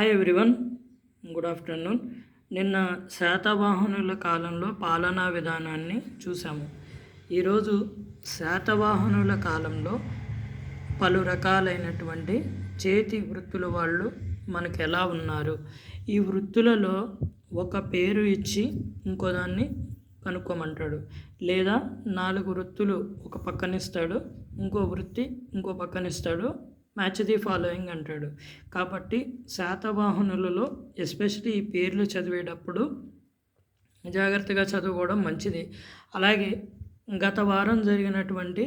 Hi everyone good afternoon నిన్న శాతవాహనుల కాలంలో పాలనా విధానాన్ని చూసాము ఈరోజు శాతవాహనుల కాలంలో పలు రకాలైనటువంటి చేతి వృత్తుల వాళ్ళు మనకు ఎలా ఉన్నారు? ఈ వృత్తులలో ఒక పేరు ఇచ్చి ఇంకోదాన్ని కనుక్కోమంటాడు. లేదా నాలుగు వృత్తులు ఒక పక్కనిస్తాడు ఇంకో వృత్తి ఇంకో పక్కనిస్తాడు మ్యాచ్ ది ఫాలోయింగ్ అంటాడు. కాబట్టి శాతవాహనులలో ఎస్పెషలీ ఈ పేర్లు చదివేటప్పుడు జాగ్రత్తగా చదువుకోవడం మంచిది. అలాగే గత వారం జరిగినటువంటి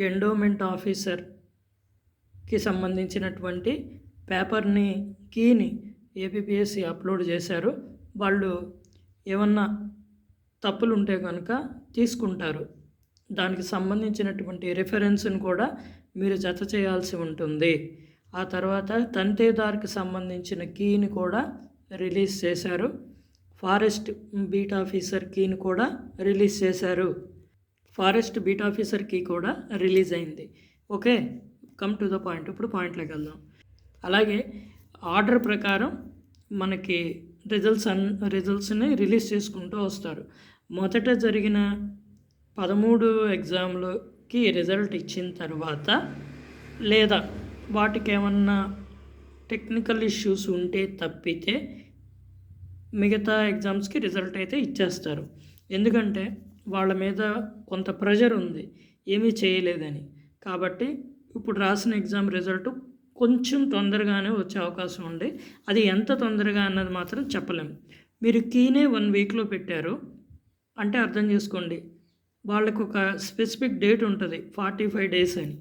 ఎండోమెంట్ ఆఫీసర్కి సంబంధించినటువంటి పేపర్ని కీని ఏపీఎస్సి అప్లోడ్ చేశారు. వాళ్ళు ఏమన్నా తప్పులు ఉంటే కనుక తీసుకుంటారు. దానికి సంబంధించినటువంటి రిఫరెన్స్ని కూడా మీరు జత చేయాల్సి ఉంటుంది. ఆ తర్వాత తంతేదార్కి సంబంధించిన కీని కూడా రిలీజ్ చేశారు. ఫారెస్ట్ బీట్ ఆఫీసర్ కీని కూడా రిలీజ్ చేశారు. ఫారెస్ట్ బీట్ ఆఫీసర్ కీ కూడా రిలీజ్ అయింది. Okay come to the point. ఇప్పుడు పాయింట్లోకి వెళ్దాం. అలాగే ఆర్డర్ ప్రకారం మనకి రిజల్ట్స్ అన్ రిజల్ట్స్ని రిలీజ్ చేసుకుంటూ వస్తారు. మొదట జరిగిన పదమూడు ఎగ్జామ్లు కి రిజల్ట్ ఇచ్చిన తర్వాత లేదా వాటికి ఏమన్నా టెక్నికల్ ఇష్యూస్ ఉంటే తప్పితే మిగతా ఎగ్జామ్స్కి రిజల్ట్ అయితే ఇచ్చేస్తారు. ఎందుకంటే వాళ్ళ మీద కొంత ప్రెషర్ ఉంది. ఏమీ చేయలేదని. కాబట్టి ఇప్పుడు రాసిన ఎగ్జామ్ రిజల్ట్ కొంచెం తొందరగానే వచ్చే అవకాశం ఉంది. అది ఎంత తొందరగా అన్నది మాత్రం చెప్పలేము మీరు కీనే వన్ వీక్లో పెట్టారు. అంటే అర్థం చేసుకోండి. వాళ్ళకు ఒక స్పెసిఫిక్ డేట్ ఉంటుంది ఫార్టీ ఫైవ్ డేస్ అని.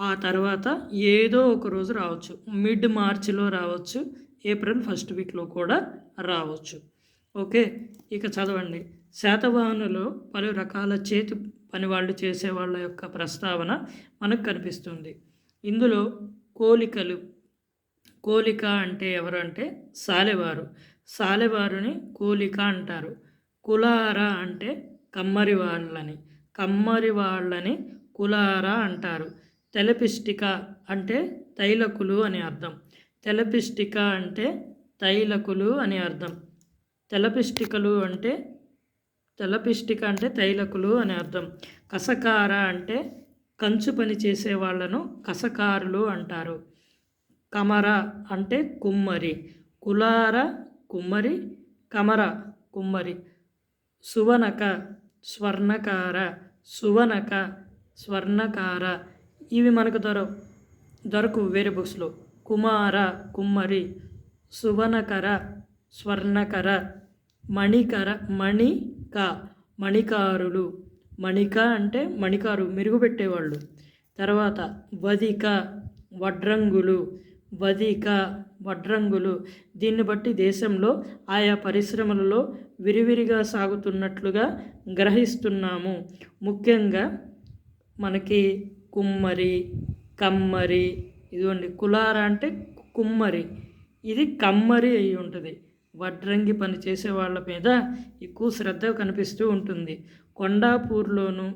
ఆ తర్వాత ఏదో ఒక రోజు రావచ్చు. మిడ్ మార్చిలో రావచ్చు ఏప్రిల్ ఫస్ట్ వీక్లో కూడా రావచ్చు. ఓకే? ఇక చదవండి. శాతవాహనులో పలు రకాల చేతి పని వాళ్ళు చేసే వాళ్ళ యొక్క ప్రస్తావన మనకు కనిపిస్తుంది. ఇందులో కోలికలు కోలిక అంటే ఎవరు అంటే సాలెవారు. సాలెవారుని కోలిక అంటారు. కులార అంటే కమ్మరి వాళ్ళని కమ్మరి వాళ్ళని కులార అంటారు. తెలపిష్టిక అంటే తైలకులు అని అర్థం. తెలపిష్టిక అంటే తైలకులు అని అర్థం. తెలపిష్టికలు అంటే తెలపిష్టిక అంటే తైలకులు అని అర్థం. కసకార అంటే కంచు పని చేసే వాళ్ళను కసకారులు అంటారు. కమర అంటే కుమ్మరి. కులార కుమ్మరి కమర కుమ్మరి. సువనక స్వర్ణకార సువనక స్వర్ణకార ఇవి మనకు దొర దొరకు వేరే బుక్స్లో. కుమార కుమ్మరి సువనకర స్వర్ణకర మణికర మణిక మణికారులు. మణిక అంటే మణికారు మెరుగుపెట్టేవాళ్ళు. తర్వాత వదిక వడ్రంగులు. వదిక వడ్రంగులు. దీన్ని బట్టి దేశంలో ఆయా పరిశ్రమలలో విరివిరిగా సాగుతున్నట్లుగా గ్రహిస్తున్నాము. ముఖ్యంగా మనకి కుమ్మరి కమ్మరి ఇదిగోండి కులార అంటే కుమ్మరి. ఇది కమ్మరి అయి ఉంటుంది. వడ్రంగి పని చేసే వాళ్ళ మీద ఎక్కువ శ్రద్ధ కనిపిస్తూ ఉంటుంది. కొండాపూర్లోను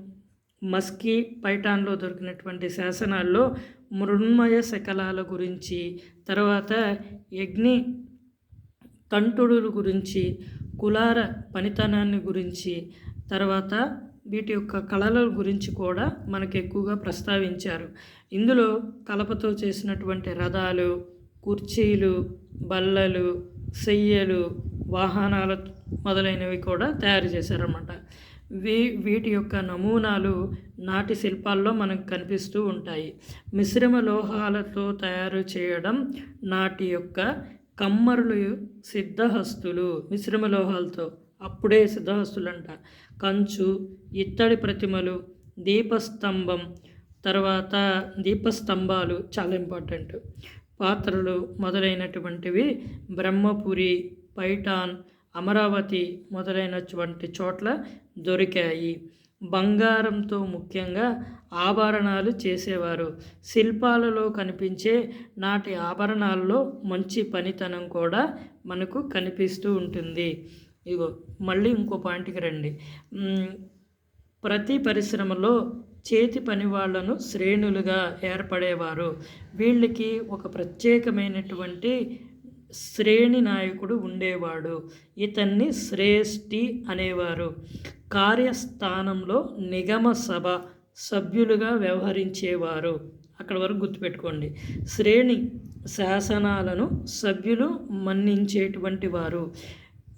మస్కీ పైఠాన్లో దొరికినటువంటి శాసనాల్లో మృణ్మయ శకలాల గురించి తర్వాత యజ్ఞి తంటుడుల గురించి కులార పనితనాన్ని గురించి తర్వాత వీటి యొక్క కళల గురించి కూడా మనకు ఎక్కువగా ప్రస్తావించారు. ఇందులో కలపతో చేసినటువంటి రథాలు కుర్చీలు బల్లలు సెయ్యలు వాహనాలు మొదలైనవి కూడా తయారు చేశారన్నమాట. వీ వీటి యొక్క నమూనాలు నాటి శిల్పాల్లో మనకు కనిపిస్తూ ఉంటాయి. మిశ్రమ లోహాలతో తయారు చేయడం నాటి యొక్క కమ్మరులు సిద్ధహస్తులు మిశ్రమ లోహాలతో అప్పుడే సిద్ధహస్తులు అంట కంచు ఇత్తడి ప్రతిమలు దీపస్తంభం తర్వాత దీపస్తంభాలు చాలా ఇంపార్టెంట్ పాత్రలు మొదలైనటువంటివి బ్రహ్మపురి పైఠాన్ అమరావతి మొదలైనటువంటి చోట్ల దొరికాయి. బంగారంతో ముఖ్యంగా ఆభరణాలు చేసేవారు. శిల్పాలలో కనిపించే నాటి ఆభరణాల్లో మంచి పనితనం కూడా మనకు కనిపిస్తూ ఉంటుంది. ఇగో మళ్ళీ ఇంకో పాయింట్కి రండి. ప్రతి పరిశ్రమలో చేతి పని వాళ్ళను శ్రేణులుగా ఏర్పడేవారు. వీళ్ళకి ఒక ప్రత్యేకమైనటువంటి శ్రేణి నాయకుడు ఉండేవాడు. ఇతన్ని శ్రేష్ఠి అనేవారు. కార్యస్థానంలో నిగమ సభ సభ్యులుగా వ్యవహరించేవారు. అక్కడ వరకు గుర్తుపెట్టుకోండి. శ్రేణి శాసనాలను సభ్యులు మన్నించేటువంటి వారు.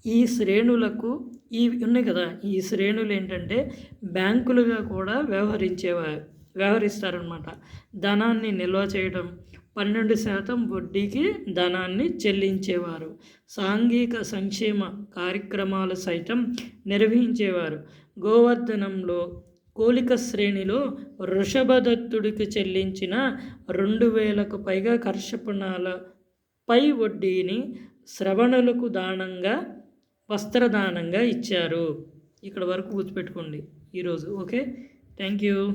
ఈ శ్రేణులకు ఈ ఉన్నాయి కదా ఈ శ్రేణులు ఏంటంటే బ్యాంకులుగా కూడా వ్యవహరించేవారు వ్యవహరిస్తారనమాట ధనాన్ని నిల్వ చేయడం పన్నెండు శాతం వడ్డీకి ధనాన్ని చెల్లించేవారు. సాంఘిక సంక్షేమ కార్యక్రమాలు సైతం నిర్వహించేవారు. గోవర్ధనంలో కోలిక శ్రేణిలో వృషభదత్తుడికి చెల్లించిన రెండు వేలకు పైగా కర్షపణాల పై వడ్డీని శ్రవణులకు దానంగా వస్త్రదానంగా ఇచ్చారు. ఇక్కడ వరకు గుర్తుపెట్టుకోండి ఈరోజు. ఓకే? Thank you.